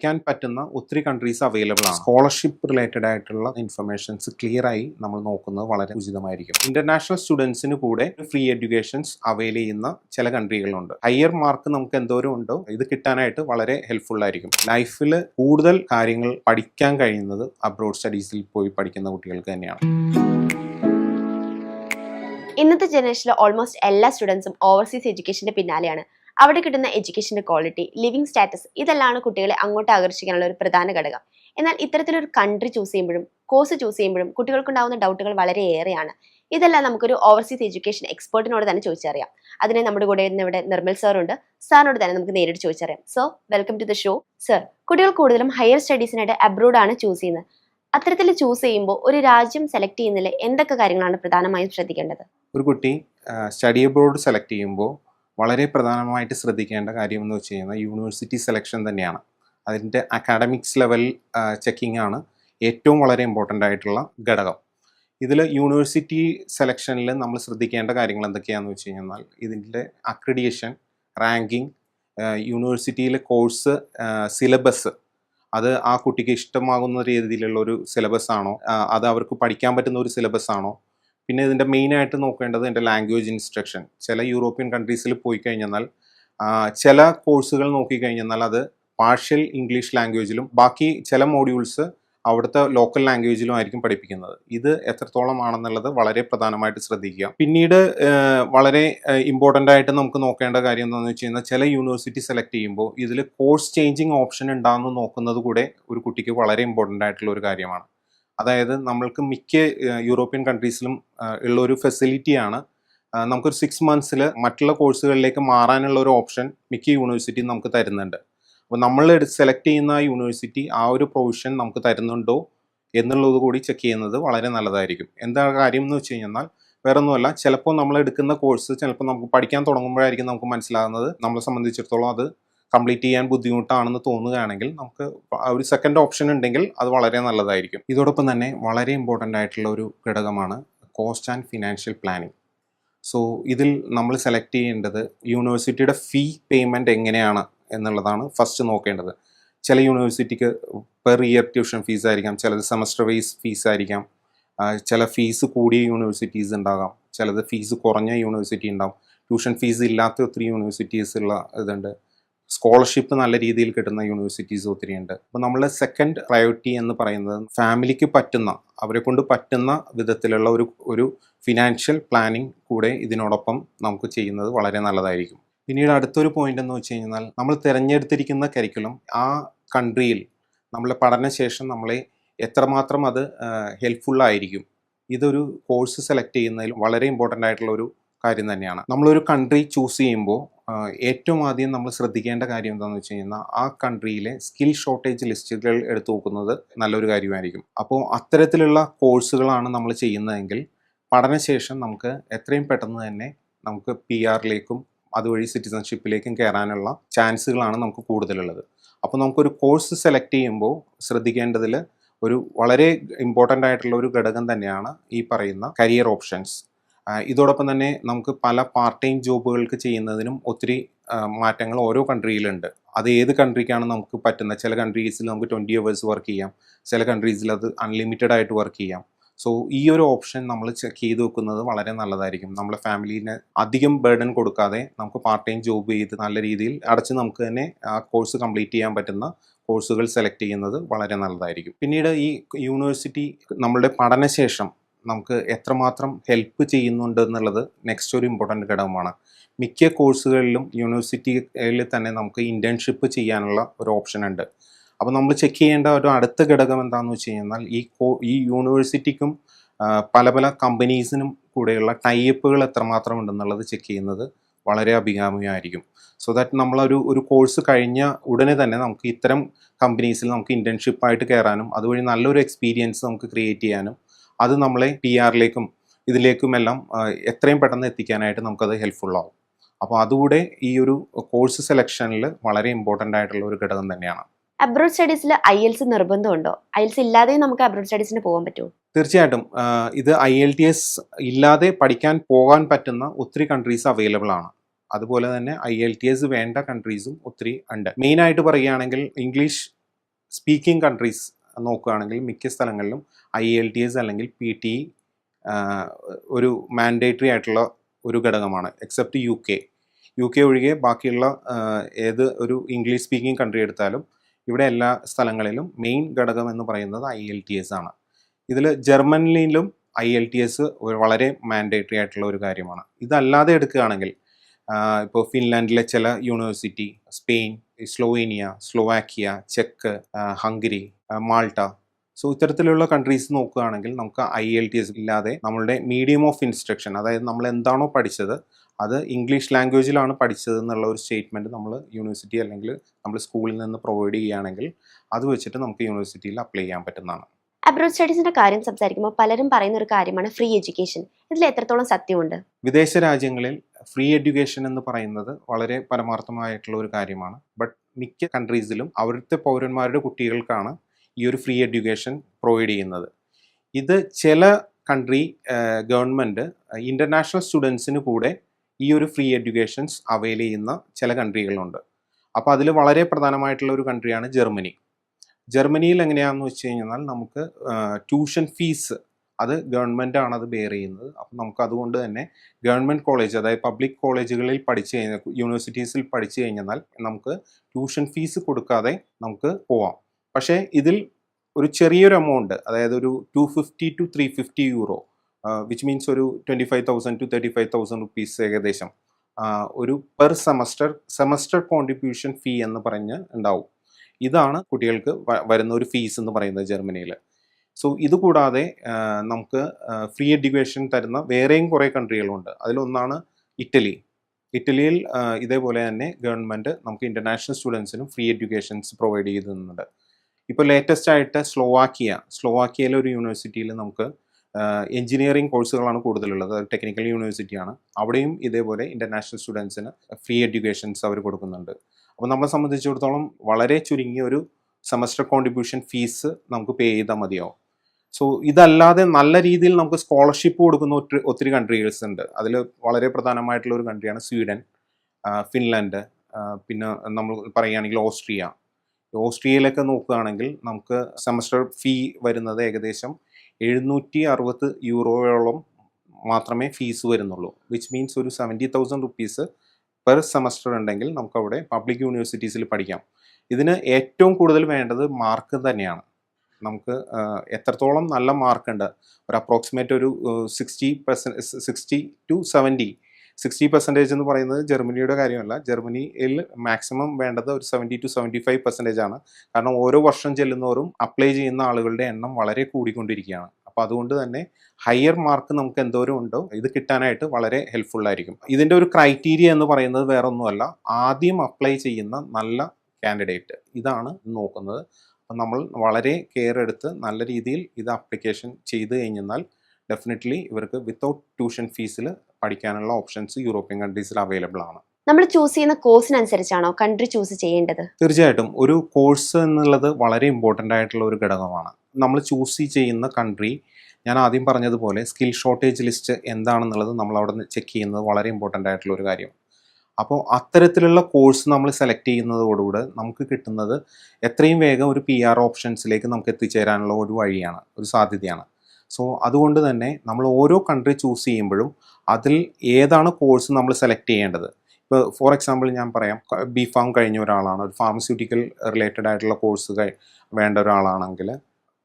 പഠിക്കാൻ പറ്റുന്ന ഒത്തിരി കൺട്രീസ് അവൈലബിൾ ആണ്. സ്കോളർഷിപ്പ് റിലേറ്റഡ് ആയിട്ടുള്ള ഇൻഫർമേഷൻസ് ക്ലിയർ ആയി നമ്മൾ നോക്കുന്നത് വളരെ ഉചിതമായിരിക്കും. ഇന്റർനാഷണൽ സ്റ്റുഡൻസിന് കൂടെ ഫ്രീ എഡ്യൂക്കേഷൻസ് അവൈൽ ചെയ്യുന്ന ചില കൺട്രികളുണ്ട് ഹയർ മാർക്ക് നമുക്ക് എന്തോരം ഉണ്ടോ ഇത് കിട്ടാനായിട്ട് വളരെ ഹെൽപ്ഫുൾ ആയിരിക്കും. ലൈഫിൽ കൂടുതൽ കാര്യങ്ങൾ പഠിക്കാൻ കഴിയുന്നത് അബ്രോഡ് സ്റ്റഡീസിൽ പോയി പഠിക്കുന്ന കുട്ടികൾക്ക് തന്നെയാണ്. ഇന്നത്തെ ജനറേഷനിലെ ഓൾമോസ്റ്റ് എല്ലാ സ്റ്റുഡൻസും ഓവർസീസ് എഡ്യൂക്കേഷന്റെ പിന്നാലെയാണ്. അവിടെ കിട്ടുന്ന എഡ്യൂക്കേഷന്റെ ക്വാളിറ്റി ലിവിങ് സ്റ്റാറ്റസ് ഇതെല്ലാമാണ് കുട്ടികളെ അങ്ങോട്ട് ആകർഷിക്കാനുള്ള ഒരു പ്രധാന ഘടകം. എന്നാൽ ഇത്തരത്തിലൊരു കൺട്രി ചൂസ് ചെയ്യുമ്പോഴും കോഴ്സ് ചൂസ് ചെയ്യുമ്പോഴും കുട്ടികൾക്കുണ്ടാവുന്ന ഡൗട്ടുകൾ വളരെ ഏറെയാണ്. ഇതെല്ലാം നമുക്കൊരു ഓവർസീസ് എഡ്യൂക്കേഷൻ എക്സ്പേർട്ടിനോട് തന്നെ ചോദിച്ചറിയാം. അതിനെ നമ്മുടെ കൂടെ ഇന്ന് ഇവിടെ നിർമ്മൽ സാറുണ്ട് സാറിനോട് തന്നെ നമുക്ക് നേരിട്ട് ചോദിച്ചറിയാം. So welcome to the show sir കുട്ടികൾ കൂടുതലും ഹയർ സ്റ്റഡീസിനായിട്ട് അബ്രോഡ് ആണ് ചൂസ് ചെയ്യുന്നത്. അത്തരത്തിൽ ചൂസ് ചെയ്യുമ്പോൾ ഒരു രാജ്യം സെലക്ട് ചെയ്യുന്നതിൽ എന്തൊക്കെ കാര്യങ്ങളാണ് പ്രധാനമായും ശ്രദ്ധിക്കേണ്ടത്? ഒരു കുട്ടി സ്റ്റഡി അബ്രോഡ് സെലക്ട് ചെയ്യുമ്പോൾ വളരെ പ്രധാനമായിട്ട് ശ്രദ്ധിക്കേണ്ട കാര്യം എന്ന് വെച്ച് കഴിഞ്ഞാൽ യൂണിവേഴ്സിറ്റി സെലക്ഷൻ തന്നെയാണ്. അതിന്റെ അക്കാഡമിക്സ് ലെവൽ ചെക്കിംഗ് ആണ് ഏറ്റവും വളരെ ഇമ്പോർട്ടന്റ് ആയിട്ടുള്ള ഘടകം. ഇതിൽ യൂണിവേഴ്സിറ്റി സെലക്ഷനിൽ നമ്മൾ ശ്രദ്ധിക്കേണ്ട കാര്യങ്ങൾ എന്തൊക്കെയാണെന്ന് വെച്ച് കഴിഞ്ഞാൽ ഇതിന്റെ അക്രഡിയേഷൻ റാങ്കിങ് യൂണിവേഴ്സിറ്റിയിലെ കോഴ്സ് സിലബസ് അത് ആ കുട്ടിക്ക് ഇഷ്ടമാകുന്ന രീതിയിലുള്ള ഒരു സിലബസ് ആണോ? അത് അവർക്ക് പഠിക്കാൻ പറ്റുന്ന ഒരു സിലബസ് ആണോ? പിന്നെ ഇതിന്റെ മെയിനായിട്ട് നോക്കേണ്ടത് എന്റെ ലാംഗ്വേജ് ഇൻസ്ട്രക്ഷൻ ചില യൂറോപ്യൻ കൺട്രീസിൽ പോയി കഴിഞ്ഞാൽ ചില കോഴ്സുകൾ നോക്കിക്കഴിഞ്ഞാൽ അത് പാർഷ്യൽ ഇംഗ്ലീഷ് ലാംഗ്വേജിലും ബാക്കി ചില മോഡ്യൂൾസ് അവിടുത്തെ ലോക്കൽ ലാംഗ്വേജിലും ആയിരിക്കും പഠിപ്പിക്കുന്നത്. ഇത് എത്രത്തോളം ആണെന്നുള്ളത് വളരെ പ്രധാനമായിട്ട് ശ്രദ്ധിക്കുക. പിന്നീട് വളരെ ഇമ്പോർട്ടന്റ് ആയിട്ട് നമുക്ക് നോക്കേണ്ട കാര്യം എന്താണെന്ന് വെച്ച് കഴിഞ്ഞാൽ ചില യൂണിവേഴ്സിറ്റി സെലക്ട് ചെയ്യുമ്പോൾ ഇതിൽ കോഴ്സ് ചേഞ്ചിങ് ഓപ്ഷൻ ഉണ്ടാകുന്നു നോക്കുന്നത് കൂടെ ഒരു കുട്ടിക്ക് വളരെ ഇമ്പോർട്ടന്റ് ആയിട്ടുള്ള ഒരു കാര്യമാണ്. അതായത് നമ്മൾക്ക് മിക്ക യൂറോപ്യൻ കൺട്രീസിലും ഉള്ള ഒരു ഫെസിലിറ്റിയാണ്. നമുക്കൊരു സിക്സ് മന്ത്സിൽ മറ്റുള്ള കോഴ്സുകളിലേക്ക് മാറാനുള്ള ഒരു ഓപ്ഷൻ മിക്ക യൂണിവേഴ്സിറ്റിയും നമുക്ക് തരുന്നുണ്ട്. അപ്പോൾ നമ്മൾ സെലക്ട് ചെയ്യുന്ന യൂണിവേഴ്സിറ്റി ആ ഒരു പ്രൊവിഷൻ നമുക്ക് തരുന്നുണ്ടോ എന്നുള്ളത് കൂടി ചെക്ക് ചെയ്യുന്നത് വളരെ നല്ലതായിരിക്കും. എന്താ കാര്യം എന്ന് വെച്ച് കഴിഞ്ഞാൽ വേറെ ഒന്നുമല്ല ചിലപ്പോൾ നമ്മൾ എടുക്കുന്ന കോഴ്സ് ചിലപ്പോൾ നമുക്ക് പഠിക്കാൻ തുടങ്ങുമ്പോഴായിരിക്കും നമുക്ക് മനസ്സിലാകുന്നത്. നമ്മളെ സംബന്ധിച്ചിടത്തോളം അത് കംപ്ലീറ്റ് ചെയ്യാൻ ബുദ്ധിമുട്ടാണെന്ന് തോന്നുകയാണെങ്കിൽ നമുക്ക് ഒരു സെക്കൻഡ് ഓപ്ഷൻ ഉണ്ടെങ്കിൽ അത് വളരെ നല്ലതായിരിക്കും. ഇതോടൊപ്പം തന്നെ വളരെ ഇമ്പോർട്ടന്റ് ആയിട്ടുള്ള ഒരു ഘടകമാണ് cost and financial planning so ഇതിൽ നമ്മൾ സെലക്ട് ചെയ്യേണ്ടത് യൂണിവേഴ്സിറ്റിയുടെ ഫീ പേയ്മെന്റ് എങ്ങനെയാണ് എന്നുള്ളതാണ് ഫസ്റ്റ് നോക്കേണ്ടത്. ചില യൂണിവേഴ്സിറ്റിക്ക് പെർ ഇയർ ട്യൂഷൻ ഫീസ് ആയിരിക്കാം ചിലത് സെമസ്റ്റർ വൈസ് ഫീസ് ആയിരിക്കാം ചില ഫീസ് കൂടിയ യൂണിവേഴ്സിറ്റീസ് ഉണ്ടാകാം ചിലത് ഫീസ് കുറഞ്ഞ യൂണിവേഴ്സിറ്റി ഉണ്ടാകും ട്യൂഷൻ ഫീസ് ഇല്ലാത്ത ഒത്തിരി യൂണിവേഴ്സിറ്റീസ് ഉള്ള ഇതുണ്ട്. സ്കോളർഷിപ്പ് നല്ല രീതിയിൽ കിട്ടുന്ന യൂണിവേഴ്സിറ്റീസ് ഒത്തിരി ഉണ്ട്. അപ്പോൾ നമ്മൾ സെക്കൻഡ് പ്രയോറിറ്റി എന്ന് പറയുന്നത് ഫാമിലിക്ക് പറ്റുന്ന അവരെ കൊണ്ട് പറ്റുന്ന വിധത്തിലുള്ള ഒരു ഒരു ഫിനാൻഷ്യൽ പ്ലാനിങ് കൂടെ ഇതിനോടൊപ്പം നമുക്ക് ചെയ്യുന്നത് വളരെ നല്ലതായിരിക്കും. പിന്നീട് അടുത്തൊരു പോയിന്റ് എന്ന് വെച്ച് കഴിഞ്ഞാൽ നമ്മൾ തിരഞ്ഞെടുത്തിരിക്കുന്ന കരിക്കുലം ആ കൺട്രിയിൽ നമ്മളെ പഠനശേഷം നമ്മളെ എത്രമാത്രം അത് ഹെൽപ്ഫുള്ളായിരിക്കും ഇതൊരു കോഴ്സ് സെലക്ട് ചെയ്യുന്നതിൽ വളരെ ഇമ്പോർട്ടന്റ് ആയിട്ടുള്ള ഒരു കാര്യം തന്നെയാണ്. നമ്മളൊരു കൺട്രി ചൂസ് ചെയ്യുമ്പോൾ ഏറ്റവും ആദ്യം നമ്മൾ ശ്രദ്ധിക്കേണ്ട കാര്യം എന്താണെന്ന് വെച്ച് കഴിഞ്ഞാൽ ആ കൺട്രിയിലെ സ്കിൽ ഷോർട്ടേജ് ലിസ്റ്റുകൾ എടുത്തു നോക്കുന്നത് നല്ലൊരു കാര്യമായിരിക്കും. അപ്പോൾ അത്തരത്തിലുള്ള കോഴ്സുകളാണ് നമ്മൾ ചെയ്യുന്നതെങ്കിൽ പഠനശേഷം നമുക്ക് എത്രയും പെട്ടെന്ന് തന്നെ നമുക്ക് പി ആറിലേക്കും അതുവഴി സിറ്റിസൺഷിപ്പിലേക്കും കയറാനുള്ള ചാൻസുകളാണ് നമുക്ക് കൂടുതലുള്ളത്. അപ്പോൾ നമുക്കൊരു കോഴ്സ് സെലക്ട് ചെയ്യുമ്പോൾ ശ്രദ്ധിക്കേണ്ടതിൽ ഒരു വളരെ ഇമ്പോർട്ടന്റ് ആയിട്ടുള്ള ഒരു ഘടകം തന്നെയാണ് ഈ പറയുന്ന കരിയർ ഓപ്ഷൻസ്. ഇതോടൊപ്പം തന്നെ നമുക്ക് പല പാർട്ട് ടൈം ജോബുകൾക്ക് ചെയ്യുന്നതിനും ഒത്തിരി മാറ്റങ്ങൾ ഓരോ കൺട്രിയിലുണ്ട് അത് ഏത് കൺട്രിക്കാണ് നമുക്ക് പറ്റുന്നത്? ചില കൺട്രീസിൽ നമുക്ക് ട്വന്റി അവേഴ്സ് വർക്ക് ചെയ്യാം. ചില കൺട്രീസിൽ അത് അൺലിമിറ്റഡ് ആയിട്ട് വർക്ക് ചെയ്യാം. സോ ഈ ഒരു ഓപ്ഷൻ നമ്മൾ ചെക്ക് ചെയ്ത് വെക്കുന്നത് വളരെ നല്ലതായിരിക്കും. നമ്മളെ ഫാമിലീനെ അധികം ബേർഡൻ കൊടുക്കാതെ നമുക്ക് പാർട്ട് ടൈം ജോബ് ചെയ്ത് നല്ല രീതിയിൽ അടച്ച് നമുക്ക് തന്നെ ആ കോഴ്സ് കംപ്ലീറ്റ് ചെയ്യാൻ പറ്റുന്ന കോഴ്സുകൾ സെലക്ട് ചെയ്യുന്നത് വളരെ നല്ലതായിരിക്കും. പിന്നീട് ഈ യൂണിവേഴ്സിറ്റി നമ്മളുടെ പഠനശേഷം നമുക്ക് എത്രമാത്രം ഹെൽപ്പ് ചെയ്യുന്നുണ്ട് എന്നുള്ളത് നെക്സ്റ്റ് ഒരു ഇമ്പോർട്ടന്റ് ഘടകമാണ്. മിക്ക കോഴ്സുകളിലും യൂണിവേഴ്സിറ്റിയിൽ തന്നെ നമുക്ക് ഇന്റേൺഷിപ്പ് ചെയ്യാനുള്ള ഒരു ഓപ്ഷൻ ഉണ്ട്. അപ്പോൾ നമ്മൾ ചെക്ക് ചെയ്യേണ്ട ഒരു അടുത്ത ഘടകം എന്താണെന്ന് വെച്ച് കഴിഞ്ഞാൽ ഈ കോ ഈ യൂണിവേഴ്സിറ്റിക്കും പല പല കമ്പനീസിനും കൂടെയുള്ള ടൈപ്പുകൾ എത്രമാത്രം ഉണ്ടെന്നുള്ളത് ചെക്ക് ചെയ്യുന്നത് വളരെ അഭികാമ്യമായിരിക്കും. സോ ദാറ്റ് നമ്മളൊരു ഒരു കോഴ്സ് കഴിഞ്ഞ ഉടനെ തന്നെ നമുക്ക് ഇത്തരം കമ്പനീസിൽ നമുക്ക് ഇന്റേൺഷിപ്പായിട്ട് കയറാനും അതുവഴി നല്ലൊരു എക്സ്പീരിയൻസ് നമുക്ക് ക്രിയേറ്റ് ചെയ്യാനും അത് നമ്മളെ പി ആറിലേക്കും ഇതിലേക്കുമെല്ലാം എത്രയും പെട്ടെന്ന് എത്തിക്കാനായിട്ട് നമുക്കത് ഹെൽപ്ഫുൾ ആവും. അപ്പോൾ അതുകൂടെ ഈ ഒരു കോഴ്സ് സെലക്ഷനിൽ വളരെ ഇമ്പോർട്ടന്റ് ആയിട്ടുള്ള ഒരു ഘടകം തന്നെയാണ്. അബ്രോഡ് സ്റ്റഡീസിൽ ഐ എൽസ് നിർബന്ധമുണ്ടോ? ഐ എൽസ് ഇല്ലാതെ നമുക്ക് അബ്രോഡ് സ്റ്റഡീസിന് പോകാൻ പറ്റുമോ? തീർച്ചയായിട്ടും ഇത് ഐ എൽ ടി എസ് ഇല്ലാതെ പഠിക്കാൻ പോകാൻ പറ്റുന്ന ഒത്തിരി കൺട്രീസ് അവൈലബിൾ ആണ്. അതുപോലെ തന്നെ ഐ എൽ ടി എസ് വേണ്ട കൺട്രീസും ഒത്തിരി ഉണ്ട്. മെയിനായിട്ട് പറയുകയാണെങ്കിൽ ഇംഗ്ലീഷ് സ്പീക്കിംഗ് കൺട്രീസ് നോക്കുകയാണെങ്കിൽ മിക്ക സ്ഥലങ്ങളിലും ഐ എൽ ടി എസ് അല്ലെങ്കിൽ പി ടി ഒരു മാൻഡേറ്ററി ആയിട്ടുള്ള ഒരു ഘടകമാണ് except U K U K ഒഴികെ ബാക്കിയുള്ള ഏത് ഒരു ഇംഗ്ലീഷ് സ്പീക്കിംഗ് കൺട്രി എടുത്താലും ഇവിടെ എല്ലാ സ്ഥലങ്ങളിലും മെയിൻ ഘടകം എന്ന് പറയുന്നത് ഐ എൽ ടി എസ് ആണ്. ഇതിൽ ജർമ്മനിയിലും ഐ എൽ ടി എസ് വളരെ മാൻഡേറ്ററി ആയിട്ടുള്ള ഒരു കാര്യമാണ്. ഇതല്ലാതെ എടുക്കുകയാണെങ്കിൽ ഇപ്പോൾ ഫിൻലാൻഡിലെ ചില യൂണിവേഴ്സിറ്റി സ്പെയിൻ സ്ലോവേനിയ സ്ലോവാക്കിയ ചെക്ക് ഹംഗറി മാൾട്ട. സോ ഇത്തരത്തിലുള്ള കൺട്രീസ് നോക്കുകയാണെങ്കിൽ നമുക്ക് ഐ എൽ ടി എസ് ഇല്ലാതെ നമ്മളുടെ മീഡിയം ഓഫ് ഇൻസ്ട്രക്ഷൻ അതായത് നമ്മൾ എന്താണോ പഠിച്ചത് അത് ഇംഗ്ലീഷ് ലാംഗ്വേജിലാണ് പഠിച്ചത് എന്നുള്ള ഒരു സ്റ്റേറ്റ്മെന്റ് നമ്മൾ യൂണിവേഴ്സിറ്റി അല്ലെങ്കിൽ നമ്മൾ സ്കൂളിൽ നിന്ന് പ്രൊവൈഡ് ചെയ്യുകയാണെങ്കിൽ അത് വെച്ചിട്ട് നമുക്ക് യൂണിവേഴ്സിറ്റിയിൽ അപ്ലൈ ചെയ്യാൻ പറ്റുന്നതാണ്. അബ്രോഡ് സ്റ്റഡീസിന്റെ കാര്യം സംസാരിക്കുമ്പോൾ പലരും പറയുന്ന ഒരു കാര്യമാണ് ഫ്രീ എഡ്യൂക്കേഷൻ ഇതിൽ എത്രത്തോളം സത്യമുണ്ട്? വിദേശ രാജ്യങ്ങളിൽ ഫ്രീ എഡ്യൂക്കേഷൻ എന്ന് പറയുന്നത് വളരെ പരമാർത്ഥമായിട്ടുള്ള ഒരു കാര്യമാണ്. ബട്ട് മിക്ക കൺട്രീസിലും അവിടുത്തെ പൗരന്മാരുടെ കുട്ടികൾക്കാണ് ഈ ഒരു ഫ്രീ എഡ്യൂക്കേഷൻ പ്രൊവൈഡ് ചെയ്യുന്നത്. ഇത് ചില കൺട്രി ഗവൺമെന്റ് ഇന്റർനാഷണൽ സ്റ്റുഡൻസിന് കൂടെ ഈ ഒരു ഫ്രീ എഡ്യൂക്കേഷൻസ് അവൈൽ ചെയ്യുന്ന ചില കൺട്രികളുണ്ട് അപ്പോൾ അതിൽ വളരെ പ്രധാനമായിട്ടുള്ള ഒരു കൺട്രിയാണ് ജർമ്മനി. ജർമ്മനിയിൽ എങ്ങനെയാണെന്ന് വെച്ച് കഴിഞ്ഞാൽ നമുക്ക് ട്യൂഷൻ ഫീസ് അത് ഗവൺമെന്റാണ് അത് ബെയർ ചെയ്യുന്നത്. അപ്പം നമുക്ക് അതുകൊണ്ട് തന്നെ ഗവൺമെന്റ് കോളേജ് അതായത് പബ്ലിക് കോളേജുകളിൽ പഠിച്ചു കഴിഞ്ഞാൽ യൂണിവേഴ്സിറ്റീസിൽ പഠിച്ചു കഴിഞ്ഞാൽ നമുക്ക് ട്യൂഷൻ ഫീസ് കൊടുക്കാതെ നമുക്ക് പോവാം. പക്ഷേ ഇതിൽ ഒരു ചെറിയൊരു എമൗണ്ട് അതായത് ഒരു two fifty two three fifty euro which means ഒരു twenty five thousand two thirty five thousand rupees ഏകദേശം ഒരു per semester semester contribution fee എന്ന് പറഞ്ഞ് ഉണ്ടാവും. ഇതാണ് കുട്ടികൾക്ക് വരുന്ന ഒരു ഫീസ് എന്ന് പറയുന്നത് ജർമ്മനിയിൽ സോ ഇത് കൂടാതെ നമുക്ക് ഫ്രീ എഡ്യൂക്കേഷൻ തരുന്ന വേറെയും കുറേ കൺട്രികളുണ്ട് അതിലൊന്നാണ് ഇറ്റലി. ഇറ്റലിയിൽ ഇതേപോലെ തന്നെ ഗവൺമെന്റ് നമുക്ക് ഇന്റർനാഷണൽ സ്റ്റുഡൻസിനും ഫ്രീ എഡ്യൂക്കേഷൻസ് പ്രൊവൈഡ് ചെയ്യുന്നുണ്ട് ഇപ്പോൾ ലേറ്റസ്റ്റ് ആയിട്ട് സ്ലോവാക്കിയ സ്ലോവാക്കിയയിലെ ഒരു യൂണിവേഴ്സിറ്റിയിൽ നമുക്ക് എഞ്ചിനീയറിംഗ് കോഴ്സുകളാണ് കൂടുതലുള്ളത്. ടെക്നിക്കൽ യൂണിവേഴ്സിറ്റിയാണ് അവിടെയും ഇതേപോലെ ഇന്റർനാഷണൽ സ്റ്റുഡൻസിന് ഫ്രീ എഡ്യൂക്കേഷൻസ് അവർ കൊടുക്കുന്നുണ്ട്. അപ്പോൾ നമ്മളെ സംബന്ധിച്ചിടത്തോളം വളരെ ചുരുങ്ങിയ ഒരു സെമസ്റ്റർ കോൺട്രിബ്യൂഷൻ ഫീസ് നമുക്ക് പേ ചെയ്താൽ മതിയാവും. സോ ഇതല്ലാതെ നല്ല രീതിയിൽ നമുക്ക് സ്കോളർഷിപ്പ് കൊടുക്കുന്ന ഒത്തിരി ഒത്തിരി കൺട്രീസ് ഉണ്ട്. അതിൽ വളരെ പ്രധാനമായിട്ടുള്ള ഒരു കൺട്രിയാണ് സ്വീഡൻ ഫിൻലാൻഡ് പിന്നെ നമ്മൾ പറയുകയാണെങ്കിൽ ഓസ്ട്രിയ. ഓസ്ട്രിയയിലൊക്കെ നോക്കുകയാണെങ്കിൽ നമുക്ക് സെമസ്റ്റർ ഫീ വരുന്നത് ഏകദേശം എഴുന്നൂറ്റി അറുപത് യൂറോയോളം മാത്രമേ ഫീസ് വരുന്നുള്ളൂ. വിച്ച് മീൻസ് ഒരു seventy thousand rupees per semester ഉണ്ടെങ്കിൽ നമുക്കവിടെ പബ്ലിക് യൂണിവേഴ്സിറ്റീസിൽ പഠിക്കാം. ഇതിന് ഏറ്റവും കൂടുതൽ വേണ്ടത് മാർക്ക് തന്നെയാണ്. നമുക്ക് എത്രത്തോളം നല്ല മാർക്ക് ഉണ്ട്? ഒരു അപ്രോക്സിമേറ്റ് ഒരു sixty percent sixty to seventy sixty percentage എന്ന് പറയുന്നത് ജർമ്മനിയുടെ കാര്യമല്ല. ജർമ്മനിയിൽ മാക്സിമം വേണ്ടത് ഒരു seventy to seventy five percentage ആണ്. കാരണം ഓരോ വർഷം ചെല്ലുന്നവരും അപ്ലൈ ചെയ്യുന്ന ആളുകളുടെ എണ്ണം വളരെ കൂടിക്കൊണ്ടിരിക്കുകയാണ്. അപ്പോൾ അതുകൊണ്ട് തന്നെ ഹയർ മാർക്ക് നമുക്ക് എന്തോരം ഉണ്ടോ ഇത് കിട്ടാനായിട്ട് വളരെ ഹെൽപ്ഫുൾ ആയിരിക്കും. ഇതിന്റെ ഒരു ക്രൈറ്റീരിയ എന്ന് പറയുന്നത് വേറെ ഒന്നുമല്ല ആദ്യം അപ്ലൈ ചെയ്യുന്ന നല്ല കാൻഡിഡേറ്റ് ഇതാണ് നോക്കുന്നത്. അപ്പം നമ്മൾ വളരെ കെയർ എടുത്ത് നല്ല രീതിയിൽ ഇത് അപ്ലിക്കേഷൻ ചെയ്ത് കഴിഞ്ഞാൽ ഡെഫിനറ്റ്ലി ഇവർക്ക് വിത്തൗട്ട് ട്യൂഷൻ ഫീസിൽ പഠിക്കാനുള്ള ഓപ്ഷൻസ് യൂറോപ്യൻ കൺട്രീസിൽ അവൈലബിൾ ആണ്. നമ്മൾ ചൂസ് ചെയ്യുന്ന കോഴ്സിനനുസരിച്ചാണോ കൺട്രി ചൂസ് ചെയ്യേണ്ടത്? തീർച്ചയായിട്ടും ഒരു കോഴ്സ് എന്നുള്ളത് വളരെ ഇമ്പോർട്ടന്റ് ആയിട്ടുള്ള ഒരു ഘടകമാണ്. നമ്മൾ ചൂസ് ചെയ്യുന്ന കൺട്രി ഞാൻ ആദ്യം പറഞ്ഞതുപോലെ സ്കിൽ ഷോർട്ടേജ് ലിസ്റ്റ് എന്താണെന്നുള്ളത് നമ്മൾ അവിടെ നിന്ന് ചെക്ക് ചെയ്യുന്നത് വളരെ ഇമ്പോർട്ടന്റ് ആയിട്ടുള്ള ഒരു കാര്യം. അപ്പോൾ അത്തരത്തിലുള്ള കോഴ്സ് നമ്മൾ സെലക്ട് ചെയ്യുന്നതോടുകൂടെ നമുക്ക് കിട്ടുന്നത് എത്രയും വേഗം ഒരു പി ആർ ഓപ്ഷൻസിലേക്ക് നമുക്ക് എത്തിച്ചേരാനുള്ള ഒരു വഴിയാണ് ഒരു സാധ്യതയാണ്. സോ അതുകൊണ്ട് തന്നെ നമ്മൾ ഓരോ കൺട്രി ചൂസ് ചെയ്യുമ്പോഴും അതിൽ ഏതാണ് കോഴ്സ് നമ്മൾ സെലക്ട് ചെയ്യേണ്ടത്. ഇപ്പോൾ ഫോർ എക്സാമ്പിൾ ഞാൻ പറയാം ബി ഫാം കഴിഞ്ഞ ഒരാളാണ് ഒരു ഫാർമസ്യൂട്ടിക്കൽ റിലേറ്റഡ് ആയിട്ടുള്ള കോഴ്സ് വേണ്ട ഒരാളാണെങ്കിൽ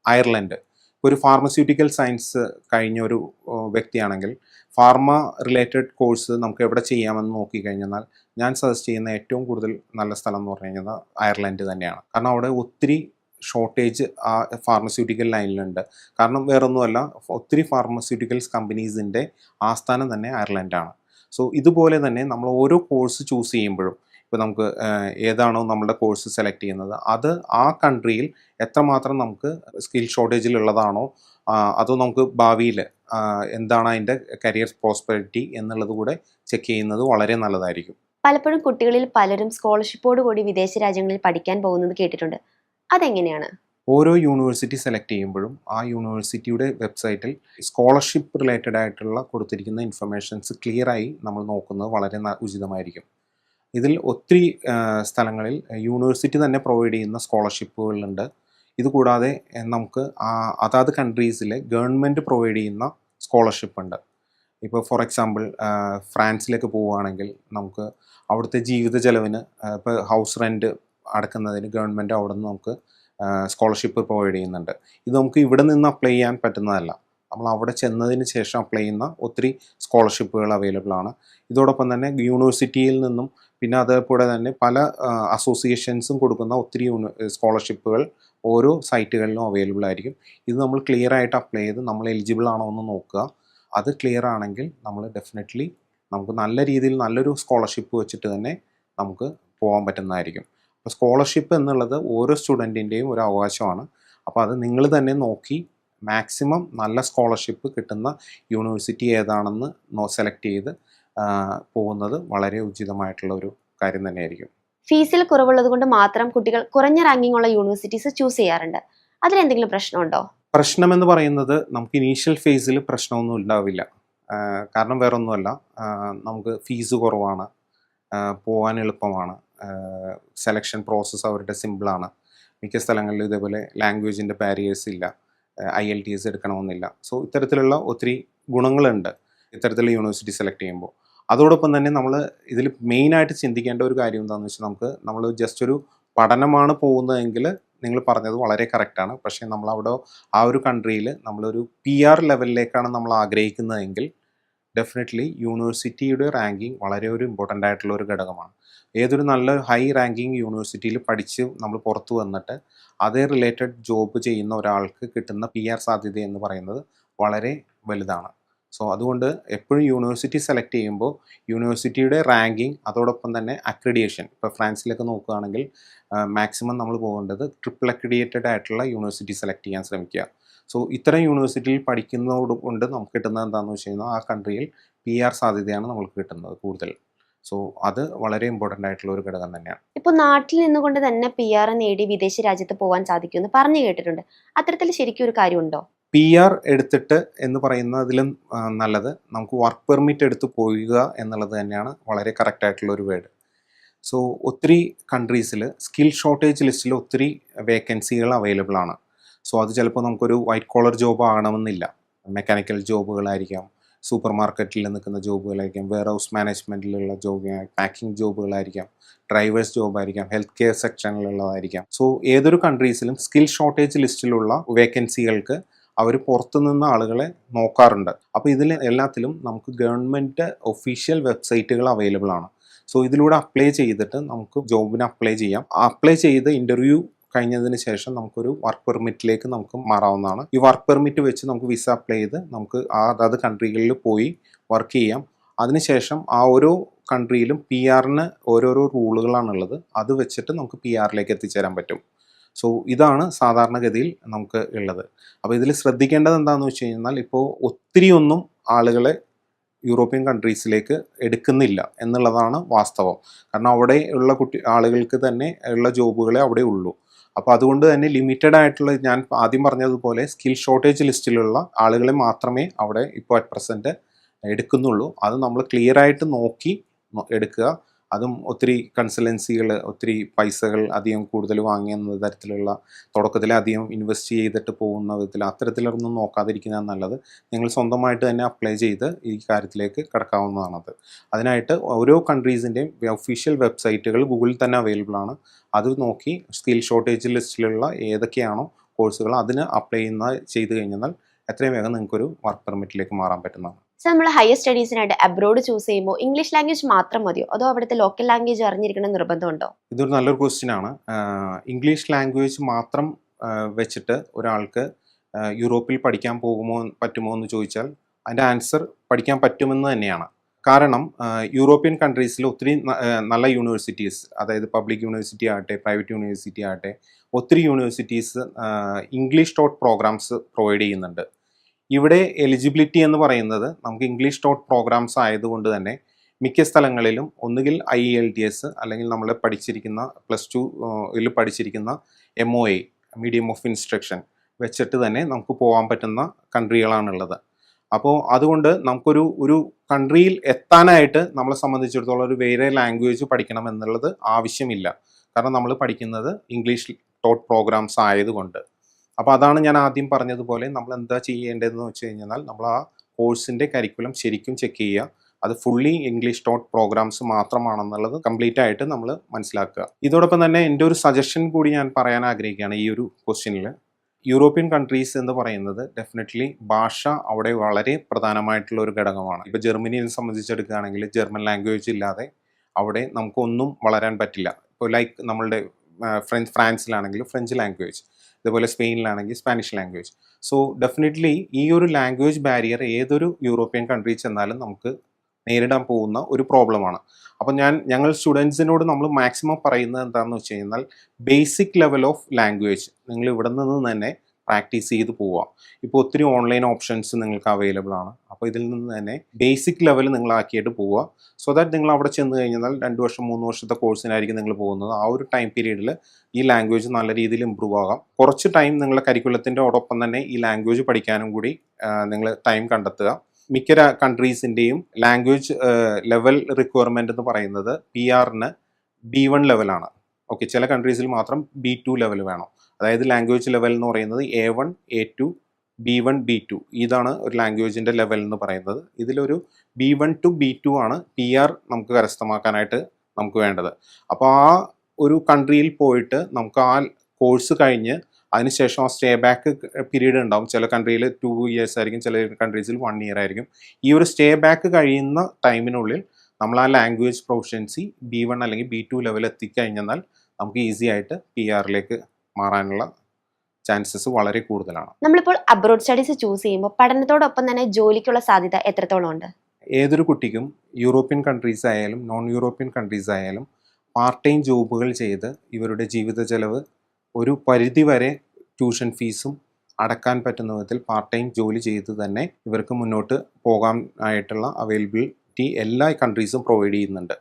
അയർലൻഡ് ഒരു ഫാർമസ്യൂട്ടിക്കൽ സയൻസ് കഴിഞ്ഞ ഒരു വ്യക്തിയാണെങ്കിൽ ഫാർമ റിലേറ്റഡ് കോഴ്സ് നമുക്ക് എവിടെ ചെയ്യാമെന്ന് നോക്കിക്കഴിഞ്ഞാൽ ഞാൻ സജസ്റ്റ് ചെയ്യുന്ന ഏറ്റവും കൂടുതൽ നല്ല സ്ഥലം എന്ന് പറഞ്ഞു കഴിഞ്ഞാൽ അയർലൻഡ് തന്നെയാണ്. കാരണം അവിടെ ഒത്തിരി ഷോർട്ടേജ് ആ ഫാർമസ്യൂട്ടിക്കൽ ലൈനിലുണ്ട് കാരണം വേറൊന്നുമല്ല ഒത്തിരി ഫാർമസ്യൂട്ടിക്കൽസ് കമ്പനീസിന്റെ ആസ്ഥാനം തന്നെ അയർലൻഡാണ്. സോ ഇതുപോലെ തന്നെ നമ്മൾ ഓരോ കോഴ്സ് ചൂസ് ചെയ്യുമ്പോഴും ഇപ്പോൾ നമുക്ക് ഏതാണോ നമ്മളുടെ കോഴ്സ് സെലക്ട് ചെയ്യുന്നത് അത് ആ കൺട്രിയിൽ എത്രമാത്രം നമുക്ക് സ്കിൽ ആ, അതോ നമുക്ക് ഭാവിയിൽ എന്താണ് അതിന്റെ കരിയർ പ്രോസ്പെരിറ്റി എന്നുള്ളത് കൂടെ ചെക്ക് ചെയ്യുന്നത് വളരെ നല്ലതായിരിക്കും. പലപ്പോഴും കുട്ടികളിൽ പലരും സ്കോളർഷിപ്പോട് കൂടി വിദേശ രാജ്യങ്ങളിൽ പഠിക്കാൻ പോകുന്നത് കേട്ടിട്ടുണ്ട്. അതെങ്ങനെയാണ്? ഓരോ യൂണിവേഴ്സിറ്റി സെലക്ട് ചെയ്യുമ്പോഴും ആ യൂണിവേഴ്സിറ്റിയുടെ വെബ്സൈറ്റിൽ സ്കോളർഷിപ്പ് റിലേറ്റഡ് ആയിട്ടുള്ള കൊടുത്തിരിക്കുന്ന ഇൻഫർമേഷൻസ് ക്ലിയർ ആയി നമ്മൾ നോക്കുന്നത് വളരെ ഉചിതമായിരിക്കും. ഇതിൽ ഒത്തിരി സ്ഥലങ്ങളിൽ യൂണിവേഴ്സിറ്റി തന്നെ പ്രൊവൈഡ് ചെയ്യുന്ന സ്കോളർഷിപ്പുകളുണ്ട്. ഇതുകൂടാതെ നമുക്ക് അതാത് കൺട്രീസിലെ ഗവൺമെന്റ് പ്രൊവൈഡ് ചെയ്യുന്ന സ്കോളർഷിപ്പ് ഉണ്ട് ഇപ്പോൾ ഫോർ എക്സാമ്പിൾ ഫ്രാൻസിലേക്ക് പോവുകയാണെങ്കിൽ നമുക്ക് അവിടുത്തെ ജീവിത ചെലവിന് ഇപ്പോൾ ഹൗസ് റെന്റ് അടക്കുന്നതിന് ഗവൺമെന്റ് അവിടെ നിന്ന് നമുക്ക് സ്കോളർഷിപ്പ് പ്രൊവൈഡ് ചെയ്യുന്നുണ്ട്. ഇത് നമുക്ക് ഇവിടെ നിന്ന് അപ്ലൈ ചെയ്യാൻ പറ്റുന്നതല്ല. നമ്മൾ അവിടെ ചെന്നതിന് ശേഷം അപ്ലൈ ചെയ്യുന്ന ഒത്തിരി സ്കോളർഷിപ്പുകൾ അവൈലബിൾ ആണ്. ഇതോടൊപ്പം തന്നെ യൂണിവേഴ്സിറ്റിയിൽ നിന്നും പിന്നെ അതേപോലെ തന്നെ പല അസോസിയേഷൻസും കൊടുക്കുന്ന ഒത്തിരി സ്കോളർഷിപ്പുകൾ ഓരോ സൈറ്റുകളിലും അവൈലബിൾ ആയിരിക്കും. ഇത് നമ്മൾ ക്ലിയർ ആയിട്ട് അപ്ലൈ ചെയ്ത് നമ്മൾ എലിജിബിൾ ആണോ എന്ന് നോക്കുക. അത് ക്ലിയർ ആണെങ്കിൽ നമ്മൾ ഡെഫിനറ്റ്ലി നമുക്ക് നല്ല രീതിയിൽ നല്ലൊരു സ്കോളർഷിപ്പ് വെച്ചിട്ട് തന്നെ നമുക്ക് പോകാൻ പറ്റുന്നതായിരിക്കും. സ്കോളർഷിപ്പ് എന്നുള്ളത് ഓരോ സ്റ്റുഡന്റിന്റെയും ഒരു അവകാശമാണ്. അപ്പോൾ അത് നിങ്ങൾ തന്നെ നോക്കി മാക്സിമം നല്ല സ്കോളർഷിപ്പ് കിട്ടുന്ന യൂണിവേഴ്സിറ്റി ഏതാണെന്ന് നോ സെലക്ട് ചെയ്ത് പോകുന്നത് വളരെ ഉചിതമായിട്ടുള്ള ഒരു കാര്യം തന്നെയായിരിക്കും. ഫീസിൽ കുറവുള്ളത് കൊണ്ട് മാത്രം കുട്ടികൾ കുറഞ്ഞ റാങ്കിങ് ഉള്ള യൂണിവേഴ്സിറ്റീസ് ചൂസ് ചെയ്യാറുണ്ട്. അതിലെന്തെങ്കിലും പ്രശ്നമുണ്ടോ? പ്രശ്നമെന്ന് പറയുന്നത് നമുക്ക് ഇനീഷ്യൽ ഫേസിൽ പ്രശ്നമൊന്നും ഉണ്ടാവില്ല. കാരണം വേറൊന്നുമല്ല. നമുക്ക് ഫീസ് കുറവാണ്. പോകാൻ എളുപ്പമാണ്. സെലക്ഷൻ പ്രോസസ്സ് അവരുടെ സിമ്പിളാണ് മിക്ക സ്ഥലങ്ങളിലും ഇതേപോലെ ലാംഗ്വേജിന്റെ ബാരിയേഴ്സ് ഇല്ല. ഐ എൽ ടി എസ് എടുക്കണമെന്നില്ല. സോ ഇത്തരത്തിലുള്ള ഒത്തിരി ഗുണങ്ങളുണ്ട് ഇത്തരത്തിലുള്ള യൂണിവേഴ്സിറ്റി സെലക്ട് ചെയ്യുമ്പോൾ. അതോടൊപ്പം തന്നെ നമ്മൾ ഇതിൽ മെയിനായിട്ട് ചിന്തിക്കേണ്ട ഒരു കാര്യം എന്താണെന്ന് വെച്ചാൽ നമുക്ക് നമ്മൾ ജസ്റ്റ് ഒരു പഠനമാണ് പോകുന്നതെങ്കിൽ നിങ്ങൾ പറഞ്ഞത് വളരെ കറക്റ്റാണ് പക്ഷേ നമ്മൾ അവിടെ ആ ഒരു കൺട്രിയിൽ നമ്മളൊരു പി ആർ ലെവലിലേക്കാണ് നമ്മൾ ആഗ്രഹിക്കുന്നതെങ്കിൽ ഡെഫിനറ്റ്ലി യൂണിവേഴ്സിറ്റിയുടെ റാങ്കിങ് വളരെ ഒരു ഇമ്പോർട്ടന്റ് ആയിട്ടുള്ള ഒരു ഘടകമാണ്. ഏതൊരു നല്ല ഹൈ റാങ്കിങ് യൂണിവേഴ്സിറ്റിയിൽ പഠിച്ച് നമ്മൾ പുറത്തു വന്നിട്ട് അതേ റിലേറ്റഡ് ജോബ് ചെയ്യുന്ന ഒരാൾക്ക് കിട്ടുന്ന പി ആർ സാധ്യത എന്ന് പറയുന്നത് വളരെ വലുതാണ്. സോ അതുകൊണ്ട് എപ്പോഴും യൂണിവേഴ്സിറ്റി സെലക്ട് ചെയ്യുമ്പോൾ യൂണിവേഴ്സിറ്റിയുടെ റാങ്കിങ് അതോടൊപ്പം തന്നെ അക്രഡിയേഷൻ ഇപ്പോൾ ഫ്രാൻസിലൊക്കെ നോക്കുകയാണെങ്കിൽ മാക്സിമം നമ്മൾ പോകേണ്ടത് ട്രിപ്പിൾ അക്രഡിയേറ്റഡ് ആയിട്ടുള്ള യൂണിവേഴ്സിറ്റി സെലക്ട് ചെയ്യാൻ ശ്രമിക്കുക. സോ ഇത്തരം യൂണിവേഴ്സിറ്റിയിൽ പഠിക്കുന്നതോട് കൊണ്ട് നമുക്ക് കിട്ടുന്നത് എന്താണെന്ന് വെച്ച് കഴിഞ്ഞാൽ ആ കൺട്രിയിൽ പി ആർ സാധ്യതയാണ് നമുക്ക് കിട്ടുന്നത് കൂടുതൽ. സോ അത് വളരെ ഇമ്പോർട്ടന്റ് ആയിട്ടുള്ള ഒരു ഘടകം തന്നെയാണ്. ഇപ്പോൾ നാട്ടിൽ നിന്നുകൊണ്ട് തന്നെ പി ആർ നേടി വിദേശ രാജ്യത്ത് പോകാൻ സാധിക്കുമെന്ന് പറഞ്ഞു കേട്ടിട്ടുണ്ട്. അത്തരത്തിൽ ശരിക്കും ഒരു കാര്യമുണ്ടോ? പി ആർ എടുത്തിട്ട് എന്ന് പറയുന്നതിലും നല്ലത്. നമുക്ക് വർക്ക് പെർമിറ്റ് എടുത്ത് പോവുക എന്നുള്ളത് തന്നെയാണ് വളരെ കറക്റ്റ് ആയിട്ടുള്ള ഒരു വേർഡ് സോ ഒത്തിരി കൺട്രീസിൽ സ്കിൽ ഷോർട്ടേജ് ലിസ്റ്റിൽ ഒത്തിരി വേക്കൻസികൾ അവൈലബിൾ ആണ്. സോ അത് ചിലപ്പോൾ നമുക്കൊരു വൈറ്റ് കോളർ ജോബ് ആകണമെന്നില്ല. മെക്കാനിക്കൽ ജോബുകളായിരിക്കാം സൂപ്പർ മാർക്കറ്റിൽ നിൽക്കുന്ന ജോബുകളായിരിക്കാം വെയർ ഹൗസ് മാനേജ്മെന്റിലുള്ള ജോബ് പാക്കിംഗ് ജോബുകളായിരിക്കാം ഡ്രൈവേഴ്സ് ജോബായിരിക്കാം ഹെൽത്ത് കെയർ സെക്ഷനിലുള്ളതായിരിക്കാം സോ ഏതൊരു കൺട്രീസിലും സ്കിൽ ഷോർട്ടേജ് ലിസ്റ്റിലുള്ള വേക്കൻസികൾക്ക് അവർ പുറത്തുനിന്ന് ആളുകളെ നോക്കാറുണ്ട്. അപ്പോൾ ഇതിൽ എല്ലാത്തിലും നമുക്ക് ഗവൺമെന്റ് ഒഫീഷ്യൽ വെബ്സൈറ്റുകൾ അവൈലബിൾ ആണ്. സോ ഇതിലൂടെ അപ്ലൈ ചെയ്തിട്ട് നമുക്ക് ജോബിന് അപ്ലൈ ചെയ്യാം. അപ്ലൈ ചെയ്ത് ഇന്റർവ്യൂ കഴിഞ്ഞതിന് ശേഷം നമുക്കൊരു വർക്ക് പെർമിറ്റിലേക്ക് നമുക്ക് മാറാവുന്നതാണ്. ഈ വർക്ക് പെർമിറ്റ് വെച്ച് നമുക്ക് വിസ അപ്ലൈ ചെയ്ത് നമുക്ക് ആ അതാത് കൺട്രികളിൽ പോയി വർക്ക് ചെയ്യാം. അതിനുശേഷം ആ ഓരോ കൺട്രിയിലും പി ആറിന് ഓരോരോ റൂളുകളാണുള്ളത് അത് വെച്ചിട്ട് നമുക്ക് പി ആറിലേക്ക് എത്തിച്ചേരാൻ പറ്റും. സോ ഇതാണ് സാധാരണഗതിയിൽ നമുക്ക് ഉള്ളത്. അപ്പോൾ ഇതിൽ ശ്രദ്ധിക്കേണ്ടത് എന്താണെന്ന് വെച്ച് കഴിഞ്ഞാൽ ഇപ്പോൾ ഒത്തിരി ഒന്നും ആളുകളെ യൂറോപ്യൻ കൺട്രീസിലേക്ക് എടുക്കുന്നില്ല എന്നുള്ളതാണ് വാസ്തവം. കാരണം അവിടെ ഉള്ള കുട്ടി ആളുകൾക്ക് തന്നെ ഉള്ള ജോബുകളെ അവിടെ ഉള്ളൂ. അപ്പോൾ അതുകൊണ്ട് തന്നെ ലിമിറ്റഡ് ആയിട്ടുള്ള ഞാൻ ആദ്യം പറഞ്ഞതുപോലെ സ്കിൽ ഷോർട്ടേജ് ലിസ്റ്റിലുള്ള ആളുകളെ മാത്രമേ അവിടെ ഇപ്പോൾ അറ്റ് പ്രസന്റ് എടുക്കുന്നുള്ളൂ. അത് നമ്മൾ ക്ലിയർ ആയിട്ട് നോക്കി എടുക്കുക. അതും ഒത്തിരി കൺസൾട്ടൻസികൾ ഒത്തിരി പൈസകൾ അധികം കൂടുതൽ വാങ്ങിയെന്ന തരത്തിലുള്ള തുടക്കത്തിൽ അധികം ഇൻവെസ്റ്റ് ചെയ്തിട്ട് പോകുന്ന വിധത്തിൽ അത്തരത്തിലൊന്നും നോക്കാതിരിക്കുന്നതാണ് നല്ലത്. നിങ്ങൾ സ്വന്തമായിട്ട് തന്നെ അപ്ലൈ ചെയ്ത് ഈ കാര്യത്തിലേക്ക് കിടക്കാവുന്നതാണത്. അതിനായിട്ട് ഓരോ കൺട്രീസിന്റെയും ഒഫീഷ്യൽ വെബ്സൈറ്റുകൾ ഗൂഗിളിൽ തന്നെ അവൈലബിൾ ആണ്. അത് നോക്കി സ്കിൽ ഷോർട്ടേജ് ലിസ്റ്റിലുള്ള ഏതൊക്കെയാണോ കോഴ്സുകൾ അതിന് അപ്ലൈ ചെയ്യുന്ന ചെയ്ത് കഴിഞ്ഞാൽ എത്രയും വേഗം നിങ്ങൾക്കൊരു വർക്ക് പെർമിറ്റിലേക്ക് മാറാൻ പറ്റുന്നതാണ്. സോ നമ്മൾ ഹയർ സ്റ്റഡീസിനായിട്ട് അബ്രോഡ് ചൂസ് ചെയ്യുമ്പോൾ ഇംഗ്ലീഷ് ലാംഗ്വേജ് മാത്രം മതിയോ? അതോ അവിടുത്തെ ലോക്കൽ ലാംഗ്വേജ് അറിഞ്ഞിരിക്കണം നിർബന്ധമുണ്ടോ ഇതൊരു നല്ലൊരു ക്വസ്റ്റ്യൻ ആണ്. ഇംഗ്ലീഷ് ലാംഗ്വേജ് മാത്രം വെച്ചിട്ട് ഒരാൾക്ക് യൂറോപ്പിൽ പഠിക്കാൻ പോകുമോ പറ്റുമോ എന്ന് ചോദിച്ചാൽ അതിന്റെ ആൻസർ പഠിക്കാൻ പറ്റുമെന്ന് തന്നെയാണ്. കാരണം യൂറോപ്യൻ കൺട്രീസിൽ ഒത്തിരി നല്ല യൂണിവേഴ്സിറ്റീസ് അതായത് പബ്ലിക് യൂണിവേഴ്സിറ്റി ആകട്ടെ പ്രൈവറ്റ് യൂണിവേഴ്സിറ്റി ആകട്ടെ ഒത്തിരി universities English taught programs provide ചെയ്യുന്നുണ്ട്. ഇവിടെ എലിജിബിലിറ്റി എന്ന് പറയുന്നത് നമുക്ക് ഇംഗ്ലീഷ് ടോട്ട് പ്രോഗ്രാംസ് ആയതുകൊണ്ട് തന്നെ മിക്ക സ്ഥലങ്ങളിലും ഒന്നുകിൽ ഐ എൽ ടി എസ് അല്ലെങ്കിൽ നമ്മൾ പഠിച്ചിരിക്കുന്ന പ്ലസ് ടു ഇൽ പഠിച്ചിരിക്കുന്ന M O A medium of instruction വെച്ചിട്ട് തന്നെ നമുക്ക് പോകാൻ പറ്റുന്ന കൺട്രികളാണുള്ളത്. അപ്പോൾ അതുകൊണ്ട് നമുക്കൊരു ഒരു കൺട്രിയിൽ എത്താനായിട്ട് നമ്മളെ സംബന്ധിച്ചിടത്തോളം ഒരു വേറെ ലാംഗ്വേജ് പഠിക്കണം എന്നുള്ളത് ആവശ്യമില്ല. കാരണം നമ്മൾ പഠിക്കുന്നത് ഇംഗ്ലീഷ് ടോട്ട് പ്രോഗ്രാംസ് ആയതുകൊണ്ട്. അപ്പോൾ അതാണ് ഞാൻ ആദ്യം പറഞ്ഞതുപോലെ നമ്മൾ എന്താ ചെയ്യേണ്ടതെന്ന് വെച്ച് കഴിഞ്ഞാൽ നമ്മൾ ആ കോഴ്സിന്റെ കരിക്കുലം ശരിക്കും ചെക്ക് ചെയ്യുക. അത് ഫുള്ളി ഇംഗ്ലീഷ് ടോട്ട് പ്രോഗ്രാംസ് മാത്രമാണെന്നുള്ളത് കംപ്ലീറ്റ് ആയിട്ട് നമ്മൾ മനസ്സിലാക്കുക. ഇതോടൊപ്പം തന്നെ എന്റെ ഒരു സജഷൻ കൂടി ഞാൻ പറയാൻ ആഗ്രഹിക്കുകയാണ് ഈ ഒരു ക്വസ്റ്റ്യനിൽ യൂറോപ്യൻ കൺട്രീസ് എന്ന് പറയുന്നത് ഡെഫിനറ്റ്ലി ഭാഷ അവിടെ വളരെ പ്രധാനമായിട്ടുള്ള ഒരു ഘടകമാണ്. ഇപ്പോൾ ജർമ്മനിയെ സംബന്ധിച്ചെടുക്കുകയാണെങ്കിൽ ജർമ്മൻ ലാംഗ്വേജ് ഇല്ലാതെ അവിടെ നമുക്കൊന്നും വളരാൻ പറ്റില്ല. ഇപ്പോൾ ലൈക്ക് നമ്മളുടെ ഫ്രഞ്ച് ഫ്രാൻസിലാണെങ്കിൽ ഫ്രഞ്ച് ലാംഗ്വേജ് ഇതുപോലെ സ്പെയിനിലാണെങ്കിൽ സ്പാനിഷ് ലാംഗ്വേജ്. സോ ഡെഫിനറ്റ്ലി ഈ ഒരു ലാംഗ്വേജ് ബാരിയർ ഏതൊരു യൂറോപ്യൻ കൺട്രി ചെന്നാലും നമുക്ക് നേരിടാൻ പോകുന്ന ഒരു പ്രോബ്ലമാണ് അപ്പം ഞാൻ ഞങ്ങൾ സ്റ്റുഡൻസിനോട് നമ്മൾ മാക്സിമം പറയുന്നത് എന്താണെന്ന് വെച്ച് കഴിഞ്ഞാൽ ബേസിക് ലെവൽ ഓഫ് ലാംഗ്വേജ് നിങ്ങൾ ഇവിടെ നിന്ന് തന്നെ പ്രാക്ടീസ് ചെയ്ത് പോവാം ഇപ്പോൾ ഒത്തിരി ഓൺലൈൻ ഓപ്ഷൻസ് നിങ്ങൾക്ക് അവൈലബിൾ ആണ്. അപ്പോൾ ഇതിൽ നിന്ന് തന്നെ ബേസിക് ലെവൽ നിങ്ങളാക്കിയിട്ട് പോവുക. സോ ദാറ്റ് നിങ്ങൾ അവിടെ ചെന്ന് കഴിഞ്ഞാൽ രണ്ട് വർഷം മൂന്ന് വർഷത്തെ കോഴ്സിനായിരിക്കും നിങ്ങൾ പോകുന്നത്. ആ ഒരു ടൈം പീരീഡിൽ ഈ ലാംഗ്വേജ് നല്ല രീതിയിൽ ഇമ്പ്രൂവ് ആകാം. കുറച്ച് ടൈം നിങ്ങളുടെ കരിക്കുലത്തിന്റെ ഒപ്പം തന്നെ ഈ ലാംഗ്വേജ് പഠിക്കാനും കൂടി നിങ്ങൾ ടൈം കണ്ടെത്തുക. മിക്ക കൺട്രീസിന്റെയും ലാംഗ്വേജ് ലെവൽ റിക്വയർമെന്റ് എന്ന് പറയുന്നത് പി ആറിന് ബി വൺ ലെവലാണ് ഓക്കെ ചില കൺട്രീസിൽ മാത്രം ബി ടു ലെവൽ വേണം. അതായത് ലാംഗ്വേജ് ലെവൽ എന്ന് പറയുന്നത് A one A two B one B two ഇതാണ് ഒരു ലാംഗ്വേജിന്റെ ലെവൽ എന്ന് പറയുന്നത്. ഇതിലൊരു B one two B two ആണ് പി ആർ നമുക്ക് കരസ്ഥമാക്കാനായിട്ട് നമുക്ക് വേണ്ടത്. അപ്പോൾ ആ ഒരു കൺട്രിയിൽ പോയിട്ട് നമുക്ക് ആ കോഴ്സ് കഴിഞ്ഞ് അതിനുശേഷം ആ സ്റ്റേ ബാക്ക് പീരീഡ് ഉണ്ടാവും. ചില കൺട്രിയിൽ ടു ഇയേഴ്സ് ആയിരിക്കും ചില കൺട്രീസിൽ വൺ ഇയർ ആയിരിക്കും. ഈ ഒരു സ്റ്റേ ബാക്ക് കഴിയുന്ന ടൈമിനുള്ളിൽ നമ്മൾ ആ ലാംഗ്വേജ് പ്രൊഫഷൻസി ബി വൺ അല്ലെങ്കിൽ ബി ടു ലെവൽ എത്തിക്കഴിഞ്ഞാൽ നമുക്ക് ഈസി ആയിട്ട് പി ആറിലേക്ക് മാറാനുള്ള ചാൻസസ് വളരെ കൂടുതലാണ്. നമ്മളിപ്പോൾ അബ്രോഡ് സ്റ്റഡീസ് ചൂസ് ചെയ്യുമ്പോൾ പഠനത്തോടൊപ്പം തന്നെ ജോലിക്കുള്ള സാധ്യത എത്രത്തോളം ഉണ്ട്? ഏതൊരു കുട്ടിക്കും യൂറോപ്യൻ കൺട്രീസ് ആയാലും നോൺ യൂറോപ്യൻ കൺട്രീസ് ആയാലും പാർട്ട് ടൈം ജോബുകൾ ചെയ്ത് ഇവരുടെ ജീവിത ചെലവ് ഒരു പരിധി വരെ ട്യൂഷൻ ഫീസും അടക്കാൻ പറ്റുന്ന വിധത്തിൽ പാർട്ട് ടൈം ജോലി ചെയ്ത് തന്നെ ഇവർക്ക് മുന്നോട്ട് പോകാൻ ആയിട്ടുള്ള അവൈലബിലിറ്റി എല്ലാ കൺട്രീസും പ്രൊവൈഡ് ചെയ്യുന്നുണ്ട്.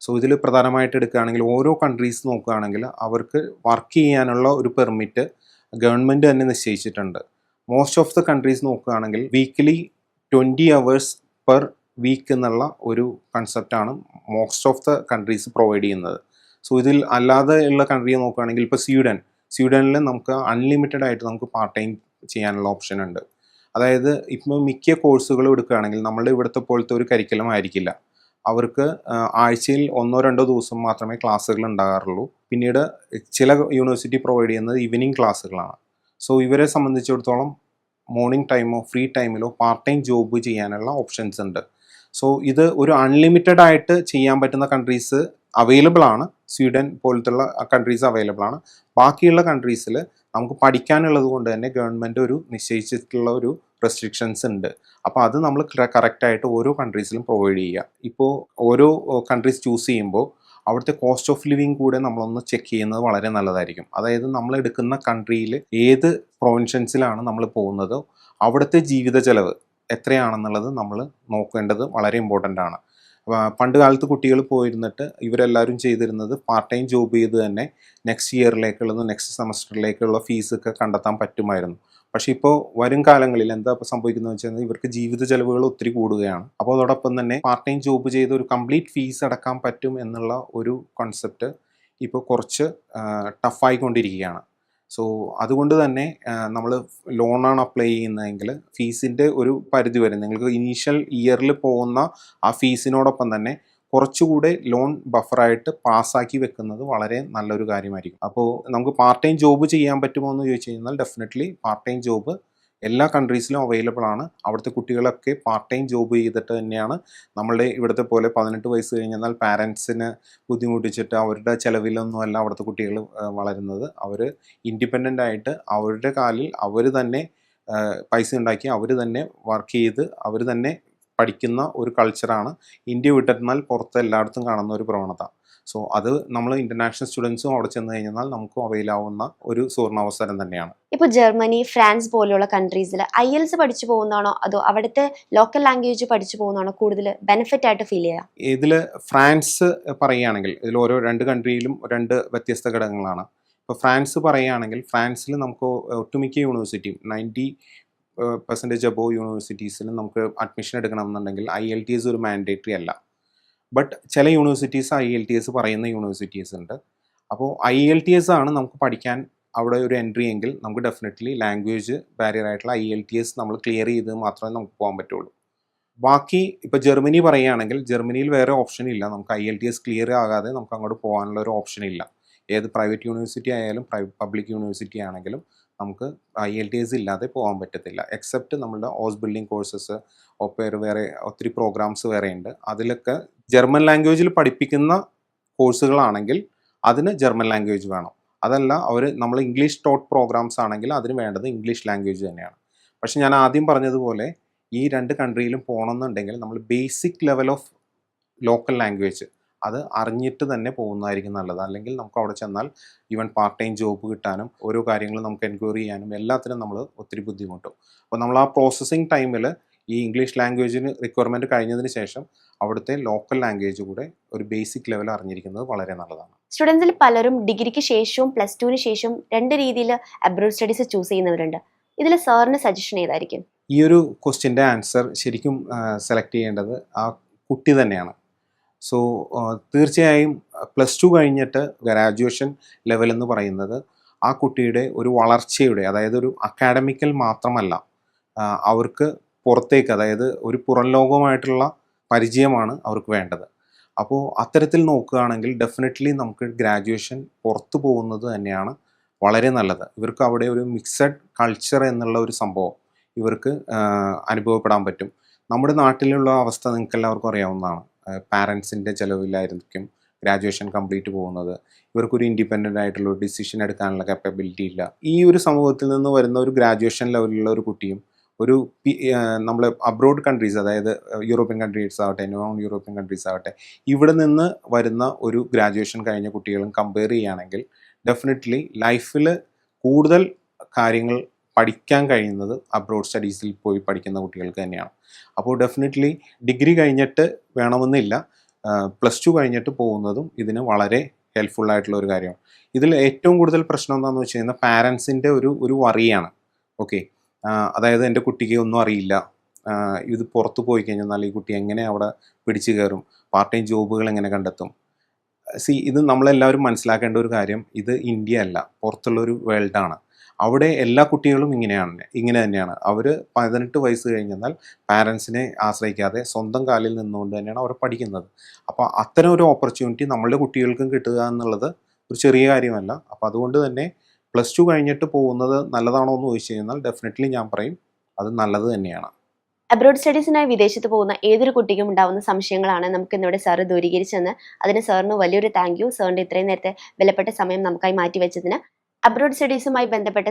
സോ ഇതിൽ പ്രധാനമായിട്ട് എടുക്കുകയാണെങ്കിൽ ഓരോ കൺട്രീസ് നോക്കുകയാണെങ്കിൽ അവർക്ക് വർക്ക് ചെയ്യാനുള്ള ഒരു പെർമിറ്റ് ഗവൺമെന്റ് തന്നെ നിശ്ചയിച്ചിട്ടുണ്ട്. മോസ്റ്റ് ഓഫ് ദ കൺട്രീസ് നോക്കുകയാണെങ്കിൽ weekly twenty hours per week എന്നുള്ള ഒരു കൺസെപ്റ്റാണ് most of the countries provide ചെയ്യുന്നത്. സോ ഇതിൽ അല്ലാതെ ഉള്ള കൺട്രി നോക്കുകയാണെങ്കിൽ ഇപ്പോൾ സ്വീഡൻ സ്വീഡനിൽ നമുക്ക് അൺലിമിറ്റഡ് ആയിട്ട് നമുക്ക് പാർട്ട് ടൈം ചെയ്യാനുള്ള ഓപ്ഷൻ ഉണ്ട്. അതായത് ഇപ്പോൾ മിക്ക കോഴ്സുകളും എടുക്കുകയാണെങ്കിൽ നമ്മളുടെ ഇവിടുത്തെ പോലത്തെ ഒരു കരിക്കുലം ആയിരിക്കില്ല. അവർക്ക് ആഴ്ചയിൽ ഒന്നോ രണ്ടോ ദിവസം മാത്രമേ ക്ലാസ്സുകൾ ഉണ്ടാകാറുള്ളൂ. പിന്നീട് ചില യൂണിവേഴ്സിറ്റി പ്രൊവൈഡ് ചെയ്യുന്നത് ഈവനിങ് ക്ലാസ്സുകളാണ്. സോ ഇവരെ സംബന്ധിച്ചിടത്തോളം മോർണിംഗ് ടൈമോ ഫ്രീ ടൈമിലോ പാർട്ട് ടൈം ജോബ് ചെയ്യാനുള്ള ഓപ്ഷൻസ് ഉണ്ട്. സോ ഇത് ഒരു അൺലിമിറ്റഡ് ആയിട്ട് ചെയ്യാൻ പറ്റുന്ന കൺട്രീസ് അവൈലബിൾ ആണ്. സ്വീഡൻ പോലത്തുള്ള കൺട്രീസ് അവൈലബിൾ ആണ്. ബാക്കിയുള്ള കൺട്രീസിൽ നമുക്ക് പഠിക്കാനുള്ളത് കൊണ്ട് തന്നെ ഗവൺമെന്റ് ഒരു നിശ്ചയിച്ചിട്ടുള്ള ഒരു റെസ്ട്രിക്ഷൻസ് ഉണ്ട്. അപ്പോൾ അത് നമ്മൾ കറക്റ്റായിട്ട് ഓരോ കൺട്രീസിലും പ്രൊവൈഡ് ചെയ്യുക ഇപ്പോൾ ഓരോ കൺട്രീസ് ചൂസ് ചെയ്യുമ്പോൾ അവിടുത്തെ കോസ്റ്റ് ഓഫ് ലിവിങ് കൂടെ നമ്മളൊന്ന് ചെക്ക് ചെയ്യുന്നത് വളരെ നല്ലതായിരിക്കും. അതായത് നമ്മൾ എടുക്കുന്ന കൺട്രിയിൽ ഏത് പ്രൊവിൻഷൻസിലാണ് നമ്മൾ പോകുന്നത് അവിടുത്തെ ജീവിത ചെലവ് എത്രയാണെന്നുള്ളത് നമ്മൾ നോക്കേണ്ടത് വളരെ ഇമ്പോർട്ടന്റ് ആണ്. പണ്ട് കാലത്ത് കുട്ടികൾ പോയിരുന്നിട്ട് ഇവരെല്ലാവരും ചെയ്തിരുന്നത് പാർട്ട് ടൈം ജോബ് ചെയ്ത് തന്നെ നെക്സ്റ്റ് ഇയറിലേക്കുള്ളത് നെക്സ്റ്റ് സെമസ്റ്ററിലേക്കുള്ള ഫീസൊക്കെ കണ്ടെത്താൻ പറ്റുമായിരുന്നു. പക്ഷേ ഇപ്പോൾ വരും കാലങ്ങളിൽ എന്താ ഇപ്പോൾ സംഭവിക്കുന്നത് വെച്ചാൽ ഇവർക്ക് ജീവിത ചെലവുകൾ ഒത്തിരി കൂടുകയാണ്. അപ്പോൾ അതോടൊപ്പം തന്നെ പാർട്ട് ടൈം ജോബ് ചെയ്ത് ഒരു കംപ്ലീറ്റ് ഫീസ് അടക്കാൻ പറ്റും എന്നുള്ള ഒരു കോൺസെപ്റ്റ് ഇപ്പോൾ കുറച്ച് ടഫായിക്കൊണ്ടിരിക്കുകയാണ് സോ അതുകൊണ്ട് തന്നെ നമ്മൾ ലോണാണ് അപ്ലൈ ചെയ്യുന്നതെങ്കിൽ ഫീസിന്റെ ഒരു പരിധി വരെ നിങ്ങൾക്ക് ഇനീഷ്യൽ ഇയറിൽ പോകുന്ന ആ ഫീസിനോടൊപ്പം തന്നെ കുറച്ചുകൂടെ ലോൺ ബഫറായിട്ട് പാസ്സാക്കി വെക്കുന്നത് വളരെ നല്ലൊരു കാര്യമായിരിക്കും. അപ്പോൾ നമുക്ക് പാർട്ട് ടൈം ജോബ് ചെയ്യാൻ പറ്റുമോ എന്ന് ചോദിച്ചു കഴിഞ്ഞാൽ ഡെഫിനറ്റ്ലി പാർട്ട് ടൈം ജോബ് എല്ലാ കൺട്രീസിലും അവൈലബിൾ ആണ്. അവിടുത്തെ കുട്ടികളൊക്കെ പാർട്ട് ടൈം ജോബ് ചെയ്തിട്ട് തന്നെയാണ് നമ്മളുടെ ഇവിടുത്തെ പോലെ പതിനെട്ട് വയസ്സ് കഴിഞ്ഞാൽ പാരൻസിന് ബുദ്ധിമുട്ടിച്ചിട്ട് അവരുടെ ചിലവിലൊന്നുമല്ല അവിടുത്തെ കുട്ടികൾ വളരുന്നത്. അവർ ഇൻഡിപെൻഡന്റ് ആയിട്ട് അവരുടെ കാലിൽ അവർ തന്നെ പൈസ ഉണ്ടാക്കി അവർ തന്നെ വർക്ക് ചെയ്ത് അവർ തന്നെ പഠിക്കുന്ന ഒരു കൾച്ചറാണ് ഇന്ത്യ വിട്ടിരുന്നാൽ പുറത്ത് എല്ലായിടത്തും കാണുന്ന ഒരു പ്രവണത. സോ അത് നമ്മൾ ഇന്റർനാഷണൽ സ്റ്റുഡൻസും അവിടെ ചെന്ന് കഴിഞ്ഞാൽ നമുക്ക് അവയിലാവുന്ന ഒരു ഒരു സുവർണാവസരം തന്നെയാണ്. ഇപ്പോൾ ജർമ്മനി ഫ്രാൻസ് പോലെയുള്ള കൺട്രീസിൽ ഐ എൽസ് പഠിച്ചു പോകുന്നതാണോ? അതോ അവിടുത്തെ ലോക്കൽ ലാംഗ്വേജ് പഠിച്ചു പോകുന്നതാണോ കൂടുതൽ ബെനിഫിറ്റ് ആയിട്ട് ഫീൽ ചെയ്യുക? ഇതിൽ ഫ്രാൻസ് പറയുകയാണെങ്കിൽ ഇതിൽ ഓരോ രണ്ട് കൺട്രിയിലും രണ്ട് വ്യത്യസ്ത ഘടകങ്ങളാണ്. ഇപ്പോൾ ഫ്രാൻസ് പറയുകയാണെങ്കിൽ ഫ്രാൻസിൽ നമുക്ക് ഒട്ടുമിക്ക യൂണിവേഴ്സിറ്റിയും നയന്റി പെർസെന്റേജ് അബോവ് യൂണിവേഴ്സിറ്റീസിൽ നമുക്ക് അഡ്മിഷൻ എടുക്കണമെന്നുണ്ടെങ്കിൽ ഐ എൽ ടി എസ് ഒരു മാൻഡേറ്ററി അല്ല. ബട്ട് ചില universities IELTS പറയുന്ന യൂണിവേഴ്സിറ്റീസ് ഉണ്ട്. അപ്പോൾ ഐ എൽ ടി എസ് ആണ് നമുക്ക് പഠിക്കാൻ അവിടെ ഒരു എൻട്രി എങ്കിൽ നമുക്ക് ഡെഫിനറ്റ്ലി ലാംഗ്വേജ് ബാരിയർ ആയിട്ടുള്ള ഐ എൽ ടി എസ് നമ്മൾ ക്ലിയർ ചെയ്ത് മാത്രമേ നമുക്ക് പോകാൻ പറ്റുള്ളൂ. ബാക്കി ഇപ്പോൾ ജർമ്മനി പറയുകയാണെങ്കിൽ ജർമ്മനിയിൽ വേറെ ഓപ്ഷൻ ഇല്ല. നമുക്ക് IELTS clear ആകാതെ നമുക്ക് അങ്ങോട്ട് പോകാനുള്ള ഒരു ഓപ്ഷൻ ഇല്ല. ഏത് പ്രൈവറ്റ് യൂണിവേഴ്സിറ്റി ആയാലും പബ്ലിക് യൂണിവേഴ്സിറ്റി ആണെങ്കിലും നമുക്ക് ഐ എൽ ടി എസ് ഇല്ലാതെ പോകാൻ പറ്റത്തില്ല. എക്സെപ്റ്റ് നമ്മളുടെ ഹോസ് ബിൽഡിംഗ് കോഴ്സസ് ഒപ്പേർ വേറെ ഒത്തിരി പ്രോഗ്രാംസ് വേറെ ഉണ്ട്. അതിലൊക്കെ ജർമ്മൻ ലാംഗ്വേജിൽ പഠിപ്പിക്കുന്ന കോഴ്സുകളാണെങ്കിൽ അതിന് ജർമ്മൻ ലാംഗ്വേജ് വേണം. അതല്ല അവർ നമ്മൾ ഇംഗ്ലീഷ് ടോട്ട് പ്രോഗ്രാംസ് ആണെങ്കിൽ അതിന് വേണ്ടത് ഇംഗ്ലീഷ് ലാംഗ്വേജ് തന്നെയാണ്. പക്ഷെ ഞാൻ ആദ്യം പറഞ്ഞതുപോലെ ഈ രണ്ട് കൺട്രിയിലും പോകണമെന്നുണ്ടെങ്കിൽ നമ്മൾ basic level of local language അത് അറിഞ്ഞിട്ട് തന്നെ പോകുന്നതായിരിക്കും നല്ലത്. അല്ലെങ്കിൽ നമുക്ക് അവിടെ ചെന്നാൽ ഈവൻ പാർട്ട് ടൈം ജോബ് കിട്ടാനും ഓരോ കാര്യങ്ങളും നമുക്ക് എൻക്വയറി ചെയ്യാനും എല്ലാത്തിനും നമ്മൾ ഒത്തിരി ബുദ്ധിമുട്ടും. അപ്പോൾ നമ്മൾ ആ പ്രോസസ്സിങ് ടൈമിൽ ഈ ഇംഗ്ലീഷ് ലാംഗ്വേജിന് റിക്വയർമെന്റ് കഴിഞ്ഞതിന് ശേഷം അവിടുത്തെ ലോക്കൽ ലാംഗ്വേജ് കൂടെ ഒരു ബേസിക് ലെവൽ അറിഞ്ഞിരിക്കുന്നത് വളരെ നല്ലതാണ്. സ്റ്റുഡൻസിൽ പലരും ഡിഗ്രിക്ക് ശേഷവും പ്ലസ് ടുവിന് ശേഷവും രണ്ട് രീതിയിൽ അബ്രോഡ് സ്റ്റഡീസ് ചൂസ് ചെയ്യുന്നവരുണ്ട്. ഇതിൽ സാറിന് സജഷൻ ഏതായിരിക്കും? ഈ ഒരു ക്വസ്റ്റ്യന്റെ ആൻസർ ശരിക്കും സെലക്ട് ചെയ്യേണ്ടത് ആ കുട്ടി തന്നെയാണ്. സോ തീർച്ചയായും പ്ലസ് ടു കഴിഞ്ഞിട്ട് ഗ്രാജുവേഷൻ ലെവൽ എന്ന് പറയുന്നത് ആ കുട്ടിയുടെ ഒരു വളർച്ചയുടെ അതായത് ഒരു അക്കാഡമിക്കൽ മാത്രമല്ല അവർക്ക് പുറത്തേക്ക് അതായത് ഒരു പുറം ലോകവുമായിട്ടുള്ള പരിചയമാണ് അവർക്ക് വേണ്ടത്. അപ്പോൾ അത്തരത്തിൽ നോക്കുകയാണെങ്കിൽ ഡെഫിനറ്റ്ലി നമുക്ക് ഗ്രാജുവേഷൻ പുറത്തു പോകുന്നത് തന്നെയാണ് വളരെ നല്ലത്. ഇവർക്ക് അവിടെ ഒരു മിക്സഡ് കൾച്ചർ എന്നുള്ള ഒരു സംഭവം ഇവർക്ക് അനുഭവപ്പെടാൻ പറ്റും. നമ്മുടെ നാട്ടിലുള്ള അവസ്ഥ നിങ്ങൾക്ക് എല്ലാവർക്കും അറിയാവുന്നതാണ്. പാരൻസിന്റെ ചിലവിലായിരിക്കും ഗ്രാജുവേഷൻ കംപ്ലീറ്റ് പോകുന്നത്. ഇവർക്കൊരു ഇൻഡിപെൻഡന്റ് ആയിട്ടുള്ള ഒരു ഡിസിഷൻ എടുക്കാനുള്ള കപ്പബിലിറ്റി ഇല്ല. ഈ ഒരു സമൂഹത്തിൽ നിന്ന് വരുന്ന ഒരു ഗ്രാജുവേഷൻ ലെവലിലുള്ള ഒരു കുട്ടിയും ഒരു നമ്മൾ അബ്രോഡ് കൺട്രീസ് അതായത് യൂറോപ്യൻ കൺട്രീസ് ആവട്ടെ നോൺ യൂറോപ്യൻ കൺട്രീസ് ആവട്ടെ ഇവിടെ നിന്ന് വരുന്ന ഒരു ഗ്രാജുവേഷൻ കഴിഞ്ഞ കുട്ടികളും കമ്പയർ ചെയ്യുകയാണെങ്കിൽ ഡെഫിനറ്റ്ലി ലൈഫിൽ കൂടുതൽ കാര്യങ്ങൾ പഠിക്കാൻ കഴിയുന്നത് അബ്രോഡ് സ്റ്റഡീസിൽ പോയി പഠിക്കുന്ന കുട്ടികൾക്ക് തന്നെയാണ്. അപ്പോൾ ഡെഫിനറ്റ്ലി ഡിഗ്രി കഴിഞ്ഞിട്ട് വേണമെന്നില്ല. പ്ലസ് ടു കഴിഞ്ഞിട്ട് പോകുന്നതും ഇതിന് വളരെ ഹെൽപ്ഫുൾ ആയിട്ടുള്ള ഒരു കാര്യമാണ്. ഇതിൽ ഏറ്റവും കൂടുതൽ പ്രശ്നം എന്താണെന്ന് വെച്ച് കഴിഞ്ഞാൽ പാരൻസിന്റെ ഒരു ഒരു വറിയാണ് ഓക്കെ അതായത് എന്റെ കുട്ടിക്ക് ഒന്നും അറിയില്ല. ഇത് പുറത്ത് പോയി കഴിഞ്ഞാൽ ഈ കുട്ടി എങ്ങനെ അവിടെ പിടിച്ചു കയറും? പാർട്ട് ടൈം ജോബുകൾ എങ്ങനെ കണ്ടെത്തും? സി ഇത് നമ്മളെല്ലാവരും മനസ്സിലാക്കേണ്ട ഒരു കാര്യം ഇത് ഇന്ത്യ അല്ല. പുറത്തുള്ള ഒരു വേൾഡാണ് അവിടെ എല്ലാ കുട്ടികളും ഇങ്ങനെയാണ് ഇങ്ങനെ തന്നെയാണ്. അവർ പതിനെട്ട് വയസ്സ് കഴിഞ്ഞാൽ പാരൻസിനെ ആശ്രയിക്കാതെ സ്വന്തം കാലിൽ നിന്നുകൊണ്ട് തന്നെയാണ് അവർ പഠിക്കുന്നത്. അപ്പോൾ അത്തരം ഒരു ഓപ്പർച്യൂണിറ്റി നമ്മളുടെ കുട്ടികൾക്കും കിട്ടുക എന്നുള്ളത് ഒരു ചെറിയ കാര്യമല്ല. അപ്പോൾ അതുകൊണ്ട് തന്നെ പ്ലസ് ടു കഴിഞ്ഞിട്ട് പോകുന്നത് നല്ലതാണോ എന്ന് ചോദിച്ചു കഴിഞ്ഞാൽ ഡെഫിനറ്റ്ലി ഞാൻ പറയും അത് നല്ലത് തന്നെയാണ്. അബ്രോഡ് സ്റ്റഡീസിനായി വിദേശത്ത് പോകുന്ന ഏതൊരു കുട്ടിക്കും ഉണ്ടാകുന്ന സംശയങ്ങളാണ് നമുക്ക് ഇന്നിവിടെ സാറ് ദൂരീകരിച്ചെന്ന് അതിന് സാറിന് വലിയൊരു താങ്ക് യു സാറിന്റെ ഇത്രയും നേരത്തെ വിലപ്പെട്ട സമയം നമുക്കായി മാറ്റിവെച്ചതിന് അബ്രോഡ് സ്റ്റഡീസുമായി ബന്ധപ്പെട്ട